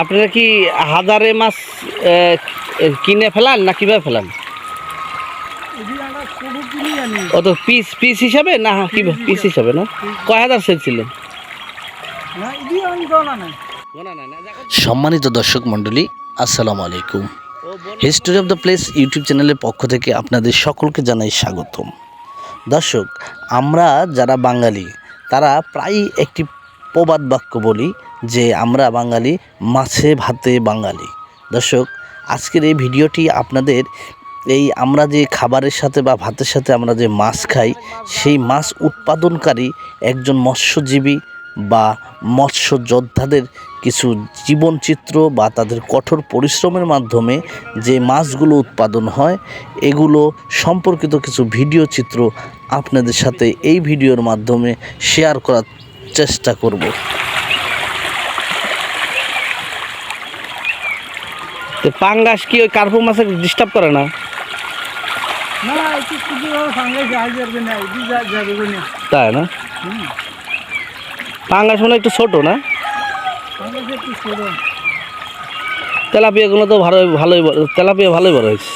আপনারা কি হাজারে মাছ কিনে ফেলান না কীভাবে ফেলান? ও তো পিস পিস হিসাবে না কি পিস হিসাবে না? কয় হাজার সেল ছিলেন? সম্মানিত দর্শক মণ্ডলী, আসসালামু আলাইকুম। History of the place YouTube চ্যানেলের পক্ষ থেকে আপনাদের সকলকে জানাই স্বাগতম। দর্শক, আমরা যারা বাঙালি, তারা প্রায়ই একটি প্রবাদ বাক্য বলি যে আমরা বাঙালি, মাছে ভাতে বাঙালি। দর্শক, আজকের এই ভিডিওটি আপনাদের এই আমরা যে খাবারের সাথে বা ভাতের সাথে আমরা যে মাছ খাই, সেই মাছ উৎপাদনকারী একজন মৎস্যজীবী বা মৎস্য যোদ্ধাদের কিছু জীবনচিত্র বা তাদের কঠোর পরিশ্রমের মাধ্যমে যে মাছগুলো উৎপাদন হয়, এগুলো সম্পর্কিত কিছু ভিডিও চিত্র আপনাদের সাথে এই ভিডিওর মাধ্যমে শেয়ার করার চেষ্টা করব। তো পাঙ্গাস কি ওই কার্পু মাছের ডিস্টার্ব করে না? তাই না? পাঙ্গাস মনে একটু ছোট না? তেলাপিয়াগুলো তো ভালোই ভালোই তেলাপিয়া ভালোই বড় হয়েছে।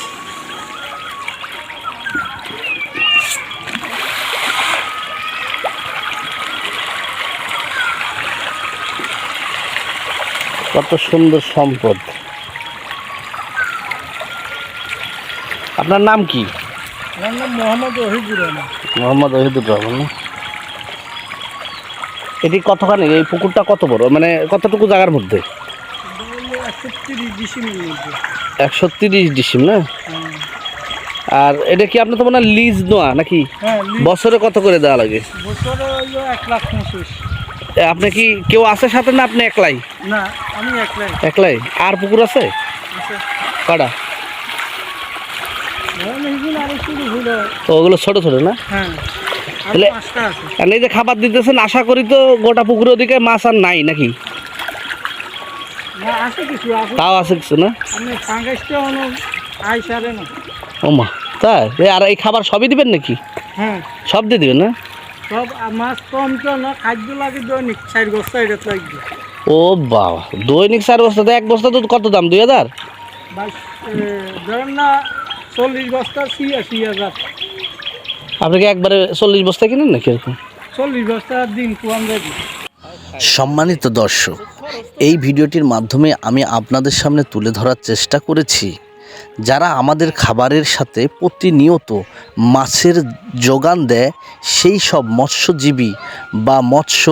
কত সুন্দর সম্পদ। আপনার নাম কি? আমার নাম মোহাম্মদ ওহিদুর রহমান। মোহাম্মদ ওহিদুর রহমান না? এটি কতখানি? এই পুকুরটা কত বড়? মানে কতটুকু জায়গার মধ্যে? একশো তিরিশ ডিসিম না? আর এটা কি আপনার তো মনে হয় লিজ নেওয়া নাকি? হ্যাঁ বছরে কত করে দেওয়া লাগে? আপনি কি কেউ আছে সাথে না আপনি একলাই? না আমি একলাই। একলাই। আর পুকুর আছে? আছে। কটা ধরেন এইদিন আরও শুরু হলো তো ওগুলো ছোট ছোট না? হ্যাঁ। তাহলে- আর এই যে খাবার দিতেছেন আশা করি তো গোটা পুকুরের দিকে মাছ আর নাই নাকি? তাও আছে কিছু না? ও মা তাই? আর এই খাবার সবই দিবেন নাকি? হ্যাঁ। সব দিয়ে দিবেন না? সব মাছ কম তো না খাদ্য লাগে দৈনিক চার বস্তা এটা লাগবে ও বাবা দৈনিক চার বস্তা তো এক বস্তা তো কত দাম? দুই হাজার? ধরেন না চল্লিশ বস্তা ছিয়াশি হাজার। আপনি কি একবারে চল্লিশ বস্তা কিনেন নাকি এরকম? চল্লিশ বস্তা দিন কুয়ান সম্মানিত দর্শক এই ভিডিওটির মাধ্যমে আমি আপনাদের সামনে তুলে ধরার চেষ্টা করেছি। যারা আমাদের খাবারের সাথে প্রতিনিয়ত মাছের যোগান দেয় সেই সব মৎস্যজীবী বা মৎস্য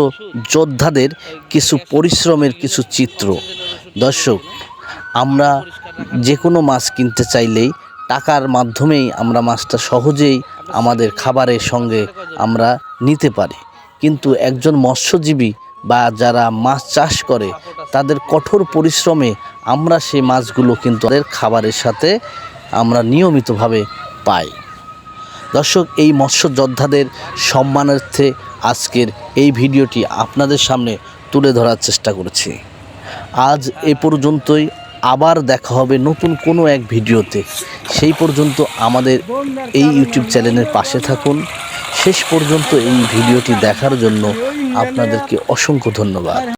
যোদ্ধাদের কিছু পরিশ্রমের কিছু চিত্র। দর্শক আমরা যে কোনো মাছ কিনতে চাইলেই টাকার মাধ্যমেই আমরা মাছটা সহজেই আমাদের খাবারের সঙ্গে আমরা নিতে পারি। কিন্তু একজন মৎস্যজীবী বা যারা মাছ চাষ করে, তাদের কঠোর পরিশ্রমে আমরা সেই মাছগুলো কিন্তু তাদের খাবারের সাথে আমরা নিয়মিতভাবে পাই। দর্শক, এই মৎস্য যোদ্ধাদের সম্মানার্থে আজকের এই ভিডিওটি আপনাদের সামনে তুলে ধরার চেষ্টা করেছি। আজ এ পর্যন্তই। আবার দেখা হবে নতুন কোনো এক ভিডিওতে। সেই পর্যন্ত আমাদের এই ইউটিউব চ্যানেলের পাশে থাকুন। শেষ পর্যন্ত এই ভিডিওটি দেখার জন্য আপনাদেরকে অসংখ্য ধন্যবাদ।